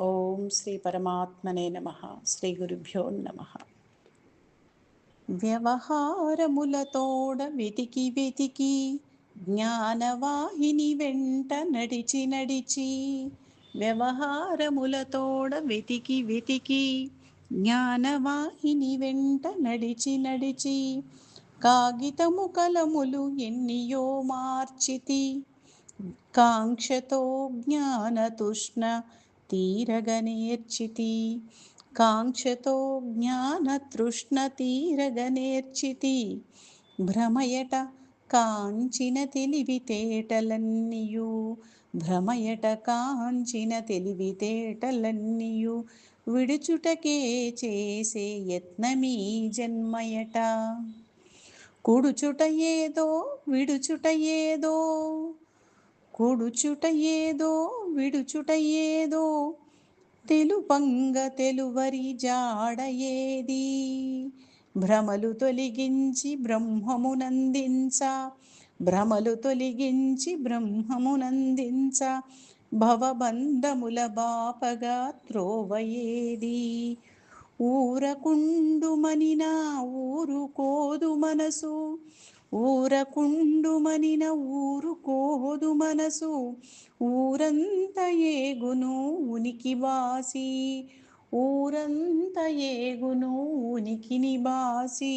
ఓం శ్రీ పరమాత్మనే నమ. శ్రీ గురుభ్యో నమ. వ్యవహారములతోడ వెతికి వెతికి జ్ఞానవాహిని వెంట నడిచి నడిచి వ్యవహారములతోడ వెతికి వెతికి జ్ఞానవాహిని వెంట నడిచి నడిచి కాగితము కలములు ఎన్నియో మార్చితి కాంక్షతో జ్ఞానతృష్ణ తీరగనేర్చితి. కాంక్షతో జ్ఞానతృష్ణ తీరగనేర్చితి భ్రమయట కాంచిన తెలివితేటలన్నీయు భ్రమయట కాంచిన తెలివితేటలన్నీయు విడుచుటకే చేసే యత్నమీ జన్మయట. కుడుచుట ఏదో విడుచుట ఏదో. కొడుచుట ఏదో విడుచుట ఏదో తెలుపంగ తెలువరి జాడయేది. భ్రమలు తొలగించి బ్రహ్మమునందించ భ్రమలు తొలగించి బ్రహ్మమునందించ భవబంధముల బాపగా త్రోవయేది. ఊరకుండుమనిన ఊరుకోదు మనసు ఊరకుండుమనిన ఊరుకోదు మనసు ఊరంత ఏగును ఉనికి బాసి ఊరంత ఏగును ఉనికిని బాసి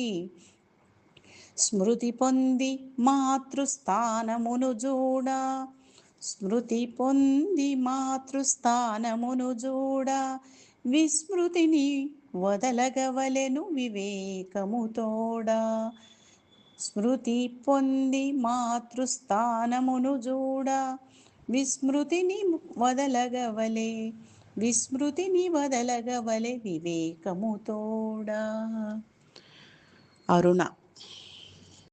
స్మృతి పొంది మాతృస్థానమును జూడ స్మృతి పొంది మాతృస్థానమును జూడ విస్మృతిని వదలగవలెను వివేకముతోడా స్మృతి పొంది మాతృస్థానమును జూడ. విస్మృతిని వదలగవలే విస్మృతిని వదలగవలే వివేకముతోడా అరుణ.